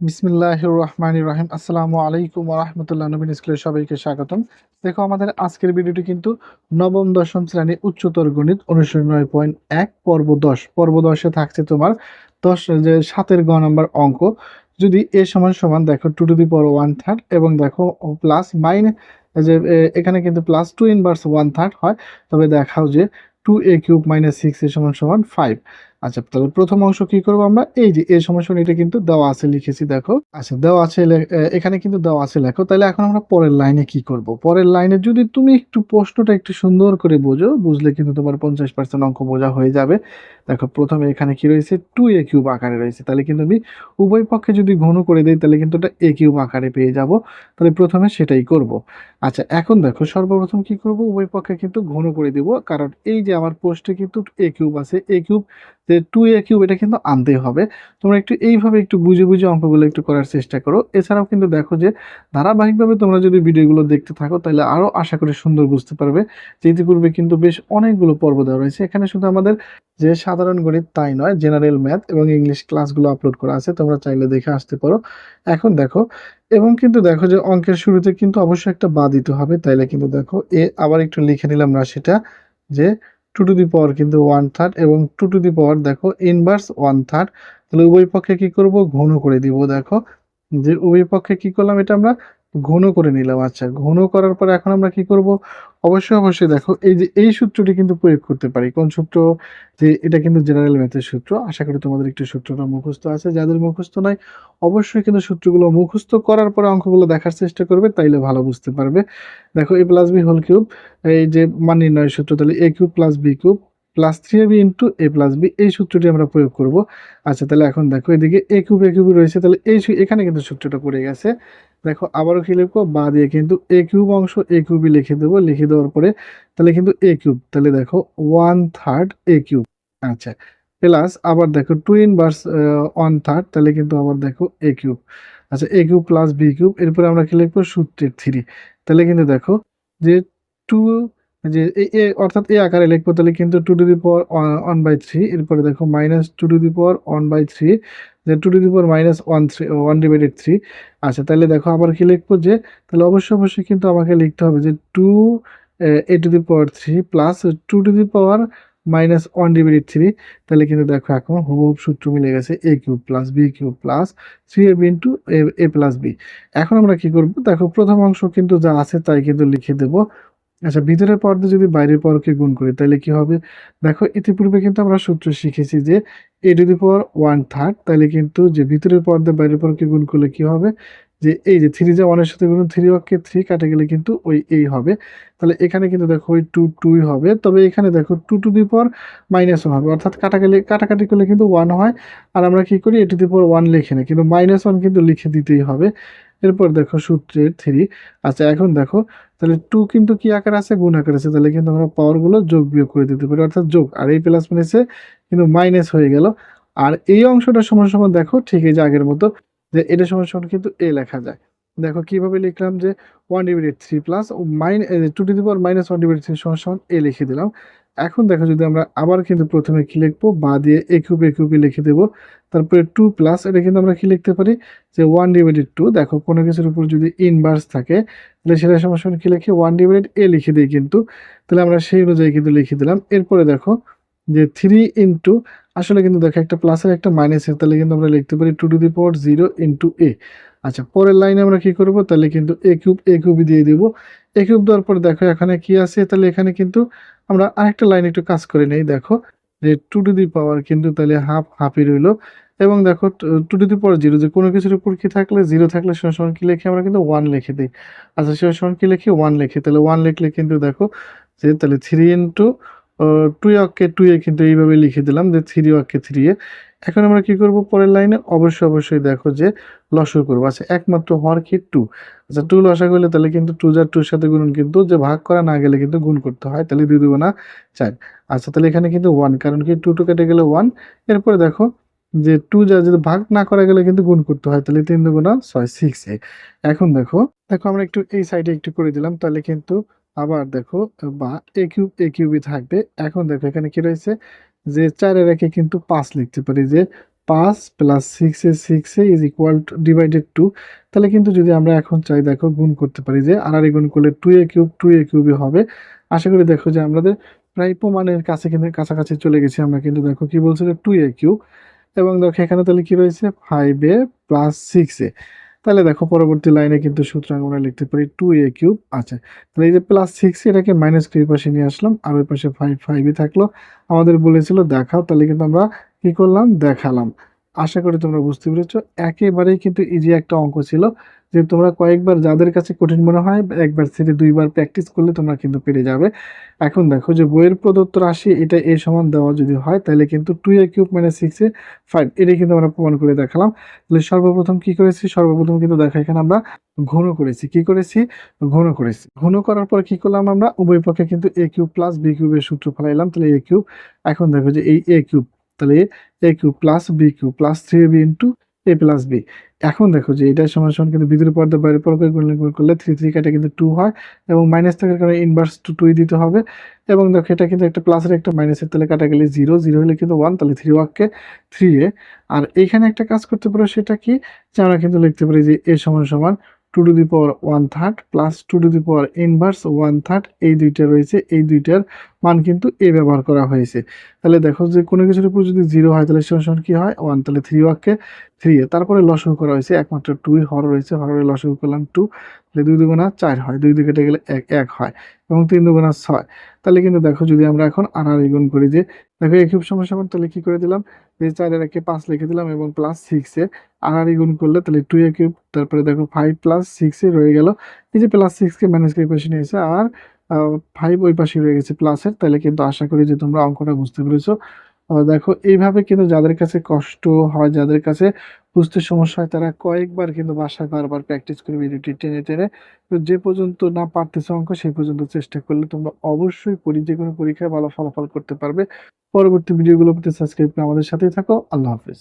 বিসমিল্লাহ রহমান রাহিম আসসালামু আলাইকুম রহমতুল্লাহ নবীন স্কুলের সবাইকে স্বাগতম। দেখো, আমাদের আজকের ভিডিওটি কিন্তু নবম, দশম শ্রেণি উচ্চতর গণিত অনুশীলন নয় পয়েন্ট এক, পর্ব দশ। পর্ব দশে থাকছে তোমার দশ, যে সাতের গ নম্বর অঙ্ক। যদি এ সমান সমান দেখো two to the power one third এবং দেখো প্লাস মাইন যে এখানে কিন্তু plus two inverse one third হয়। তবে দেখাও যে two A cube minus six A সমান সমান ফাইভ আচ্ছা তাহলে প্রথম অংশ কি করব আমরা? এই যে, এই সমস্যা এটা কিন্তু দেওয়া আছে লিখেছি, দেখো। আচ্ছা দেওয়া আছে এখানে কিন্তু দেওয়া আছে লেখো। তাহলে এখন আমরা পরের লাইনে কি করব? পরের লাইনে যদি তুমি একটু প্রশ্নটা একটু সুন্দর করে বোঝো, বুঝলে কিন্তু তোমার পঞ্চাশ পার্সেন্ট অঙ্ক বোঝা হয়ে যাবে। দেখো, প্রথমে এখানে কি রয়েছে? টু এ কিউব আকারে রয়েছে। তাহলে কিন্তু আমি উভয় পক্ষে যদি ঘন করে দিই, তাহলে কিন্তু এটা এ কিউব আকারে পেয়ে যাব। তাহলে প্রথমে সেটাই করব। আচ্ছা এখন দেখো, সর্বপ্রথম কি করব? উভয় পক্ষে কিন্তু ঘন করে দিব। কারণ এই যে আমার পোস্টে কিন্তু এ কিউব আছে এ কিউব যে টু এ কিউব এটা কিন্তু আনতেই হবে। তোমরা একটু এইভাবে একটু বুঝে বুঝে অঙ্কগুলো একটু করার চেষ্টা করো। এছাড়াও কিন্তু দেখো যে, ধারাবাহিকভাবে তোমরা যদি ভিডিওগুলো দেখতে থাকো, তাহলে আরও আশা করি সুন্দর বুঝতে পারবে যে ইতিপূর্বে কিন্তু বেশ অনেকগুলো পর্ব দেওয়া রয়েছে। এখানে শুধু আমাদের যে সাধারণ গণিত তাই নয় জেনারেল ম্যাথ এবং ইংলিশ ক্লাসগুলো আপলোড করা আছে, তোমরা চাইলে দেখে আসতে পারো। এখন দেখো, এবং কিন্তু দেখো যে অঙ্কের শুরুতে কিন্তু অবশ্যই একটা বা দিতে হবে। তাইলে কিন্তু দেখো, এ আবার একটু লিখে নিলাম না সেটা যে টু টু দি পাওয়ার কিন্তু ওয়ান থার্ড এবং টু টু দি পাওয়ার দেখো ইনভার্স ওয়ান থার্ড তাহলে উভয় পক্ষে কি করব? ঘন করে দিব, দেখো। যে উভয় পক্ষে কি করলাম? এটা আমরা ঘন করে নিলাম। আচ্ছা ঘন করার পর এখন আমরা কি করব? অবশ্যই অবশ্যই দেখো, এই যে, এই সূত্রটি কিন্তু প্রয়োগ করতে পারি। কোন সূত্র? যে, এটা কিন্তু জেনারেল ম্যাথের সূত্র। আশা করি তোমাদের একটু সূত্রটা মুখস্থ আছে। যাদের মুখস্থ নাই, অবশ্যই কিন্তু সূত্রগুলো মুখস্থ করার পরে অঙ্কগুলো দেখার চেষ্টা করবে, তাইলে ভালো বুঝতে পারবে। দেখো A plus B whole cube এই যে, মান নির্ণয়ের সূত্র, তাহলে A cube plus B cube plus three A B into A plus B এই সূত্রটি আমরা প্রয়োগ করব। আচ্ছা তাহলে এখন দেখো, এদিকে এ কিউব এ কিউব রয়েছে, তাহলে এই এখানে কিন্তু সূত্রটা পড়ে গেছে। দেখো আবারও কি লিখব? বা দিয়ে কিন্তু এ কিউব অংশ এ কিউবই লিখে দেবো। লিখে দেওয়ার পরে তাহলে কিন্তু এ কিউব। তাহলে দেখো ওয়ান থার্ড এ কিউব। আচ্ছা প্লাস আবার দেখো টু ইনভার্স ওয়ান থার্ড তাহলে কিন্তু আবার দেখো এ কিউব। আচ্ছা A cube plus B cube. এরপরে আমরা কি লিখব? সূত্রের থ্রি। তাহলে কিন্তু দেখো যে টু যে এ অর্থাৎ এ আকারে লিখব, তাহলে কিন্তু two to the power one by three এরপরে দেখো minus two to the power one by three যে two to the power minus one three one divided three আচ্ছা তাহলে দেখো আবার কি লিখব যে, তাহলে অবশ্যই অবশ্যই কিন্তু আমাকে লিখতে হবে যে two A to the power three plus two to the power minus one divided three তাহলে কিন্তু দেখো এখন হুবহুব সূত্র মিলে গেছে A cube plus B cube plus three A B into A plus B এখন আমরা কি করব? দেখো প্রথম অংশ কিন্তু যা আছে তাই কিন্তু লিখে দেব। আচ্ছা ভিতরের পর্দে যদি বাইরের পরকে গুণ করি, তাহলে কি হবে? দেখো, ইতিপূর্বে কিন্তু আমরা সূত্র শিখেছি যে A to the power one third তাহলে কিন্তু যে ভিতরের পর্দে বাইরের পরকে গুণ করলে কি হবে? যে এই যে থ্রি যে ওয়ানের সাথে গুণ থ্রি অক্ষে থ্রি কাটে গেলে কিন্তু ওই এই হবে। তাহলে এখানে কিন্তু দেখো ওই টু টুই হবে। তবে এখানে দেখো two to the power minus one হবে। অর্থাৎ কাটা গেলে কাটাকাটি করলে কিন্তু ওয়ান হয়। আর আমরা কি করি? এ টু দি পাওয়ার ওয়ান লিখে নিই। কিন্তু মাইনাস ওয়ান কিন্তু লিখে দিতেই হবে। এরপর দেখো সূত্রের থ্রি। আচ্ছা এখন দেখো, তাহলে টু কিন্তু কি আকার আছে? গুণ আকার আছে। তাহলে কিন্তু আমরা পাওয়ারগুলো যোগ বিয়োগ করে দিতে পারি, অর্থাৎ যোগ। আর এই প্লাস মাইনাসে কিন্তু মাইনাস হয়ে গেল। আর এই অংশটা সমান সমান দেখো, ঠিক এই যে আগের মতো, যে এটা সমান সমান কিন্তু এ লেখা যায়। দেখো কীভাবে লিখলাম যে one divided three plus mine two to the power minus one divided three সমান সমান এ লিখে দিলাম। এখন দেখো যদি আমরা আবার কিন্তু প্রথমে কি লিখব, বা দিয়ে এ কিউব এ লিখে দেবো। তারপরে টু প্লাস এটা কিন্তু আমরা কি লিখতে পারি? যে ওয়ান ডিভাইডেড টু দেখো কোনো কিছুর উপর যদি ইনভার্স থাকে, তাহলে সেটা সমস্যা কি লিখি ওয়ান ডিভাইডেড এ লিখে দিই কিন্তু। তাহলে আমরা সেই অনুযায়ী কিন্তু লিখে দিলাম। এরপরে দেখো যে থ্রি ইন্টু আসলে কিন্তু দেখো একটা প্লাসের একটা মাইনাসের তাহলে কিন্তু আমরা লিখতে পারি two to the power zero into A আচ্ছা পরের লাইনে আমরা কি করব? তাহলে কিন্তু এ কিউব এ কিউবই দিয়ে দিব। এ কিউব দেওয়ার পর দেখো এখানে কি আছে? তাহলে এখানে কিন্তু আমরা আরেকটা লাইন একটু কাজ করে নেই, দেখো। যে টু টু দি পাওয়ার কিন্তু তাহলে হাফ হাফই রইল। এবং দেখো two to the power zero যে কোনো কিছুর উপর কি থাকলে জিরো থাকলে সমান সমান কি লিখি আমরা কিন্তু ওয়ান লিখে দিই। আচ্ছা সমান সমান কি লিখি? ওয়ান লিখি। তাহলে ওয়ান লিখলে কিন্তু দেখো যে তাহলে থ্রি ইন্টু টু অক্ষে টু এ কিন্তু এইভাবে লিখে দিলাম, যে থ্রি অক্ষে থ্রি এ। এখন আমরা কি করব পরের লাইনে অবশ্যই অবশ্যই দেখো যে লসও করব। আচ্ছা একমাত্র হর কি টু আচ্ছা টু লসা করলে তাহলে কিন্তু টু যার টুর সাথে গুণন কিন্তু যে ভাগ করা না গেলে কিন্তু গুণ করতে হয়, তাহলে দুই দুগুণা চার। আচ্ছা তাহলে এখানে কিন্তু ওয়ান কারণ কি টু টু কেটে গেলে ওয়ান এরপরে দেখো যে টু যা যদি ভাগ না করা গেলে কিন্তু গুণ করতে হয়, তাহলে তিন দুগুণা ছয় সিক্স এখন দেখো দেখো আমরা একটু এই সাইডে একটু করে দিলাম, তাহলে কিন্তু আবার দেখো, বা এ কিউব এ কিউবই থাকবে। এখন দেখো, এখানে কি রয়েছে? যে চারের একে কিন্তু পাঁচ লিখতে পারি যে পাঁচ plus six A six A is equal divided two তাহলে কিন্তু যদি আমরা এখন চাই, দেখো, গুণ করতে পারি যে আর আর গুণ করলে two A cube two A কিউবই হবে। আশা করি দেখো যে আমাদের প্রায় প্রমাণের কাছে কিন্তু, কাছাকাছি চলে গেছি আমরা কিন্তু দেখো কি বলছিল টু এ কিউব এবং দেখো, এখানে তাহলে কি রয়েছে? Five A plus six A তাহলে দেখো পরবর্তী লাইনে কিন্তু সুতরাং আমরা লিখতে পারি টু এ কিউব আছে। তাহলে এই যে প্লাস সিক্স এটাকে মাইনাস থ্রি পাশে নিয়ে আসলাম, আর ওই পাশে ফাইভ ফাইভই থাকল। আমাদের বলেছিল দেখাও, তাহলে কিন্তু আমরা কি করলাম? দেখালাম। আশা করি তোমরা বুঝতে পেরেছ। একেবারেই কিন্তু ইজি একটা অঙ্ক ছিল যে তোমরা কয়েকবার যাদের কাছে কঠিন মনে হয়, একবার সেটি দুইবার প্র্যাকটিস করলে তোমরা কিন্তু পেরে যাবে। এখন দেখো যে বইয়ের প্রদত্ত রাশি এটা এ সমান দেওয়া যদি হয়, তাহলে কিন্তু টু এ কিউব মানে সিক্স এ ফাইভ এটাই কিন্তু আমরা প্রমাণ করে দেখালাম। তাহলে সর্বপ্রথম কি করেছি? সর্বপ্রথম কিন্তু দেখো এখানে আমরা ঘন করেছি। কি করেছি? ঘন করেছি। ঘন করার পর কি করলাম আমরা? উভয় পক্ষে কিন্তু এ কিউব প্লাস বি কিউবের সূত্র ফেলাইলাম। তাহলে এ কিউব এখন দেখো যে এই এ কিউব তাহলে A cube plus B cube plus three B into A plus B এখন দেখো যে এটা সমান সমান কিন্তু বিদ্যুৎ পর্দা বাইরের পর গুণন করলে থ্রি থ্রি কাটা কিন্তু টু হয় এবং মাইনাস থাকার কারণে ইনভার্স টু টুই দিতে হবে। এবং দেখো এটা কিন্তু একটা প্লাসের একটা মাইনাসের তাহলে কাটা গেলে জিরো জিরো হলে কিন্তু ওয়ান তাহলে থ্রি ওয়াককে থ্রি এ। আর এখানে একটা কাজ করতে পারো সেটা কি? যে আমরা কিন্তু লিখতে পারি যে এ সমান সমান two to the power one third plus two to the power inverse one third এই দুইটা রয়েছে, এই দুইটার মান কিন্তু এ ব্যবহার করা হয়েছে। তাহলে দেখো যে কোনো কিছুর উপর যদি জিরো হয়, তাহলে সমান কি হয়? ওয়ান তাহলে থ্রি ওয়াককে থ্রি তারপরে লসগু করা হয়েছে, একমাত্র টুই হর রয়েছে হরের লসগু করলাম টু তাহলে দুই দুগুণা চার হয়। দুই দুই কেটে গেলে এক এক হয় এবং তিন দুগুণা ছয়। তাহলে কিন্তু দেখো যদি আমরা এখন আর গুণ করি যে, দেখো এই কিউব সমস্যা তাহলে কি করে দিলাম? যে চারের একে পাঁচ লিখে দিলাম এবং প্লাস সিক্সে আর গুণ করলে তাহলে টু এ কিউব, তারপরে দেখো ফাইভ প্লাস সিক্সে রয়ে গেল। এই যে প্লাস সিক্সকে মাইনাস করে পাশে নিয়েছে, আর ফাইভ ওই পাশে রয়ে গেছে প্লাসের তাহলে কিন্তু আশা করি যে তোমরা অঙ্কটা বুঝতে পেরেছ। দেখো, এইভাবে কিন্তু যাদের কাছে কষ্ট হয়, যাদের কাছে বুঝতে সমস্যা হয়, তারা কয়েকবার কিন্তু বাসায় বারবার প্র্যাকটিস করে ভিডিওটি টেনে টেনে যে পর্যন্ত না পারতেছে অঙ্ক, সেই পর্যন্ত চেষ্টা করলে তোমরা অবশ্যই পরি যে কোনো পরীক্ষায় ভালো ফলাফল করতে পারবে। পরবর্তী ভিডিওগুলো পেতে সাবস্ক্রাইব করে আমাদের সাথেই থাকো। আল্লাহ হাফেজ।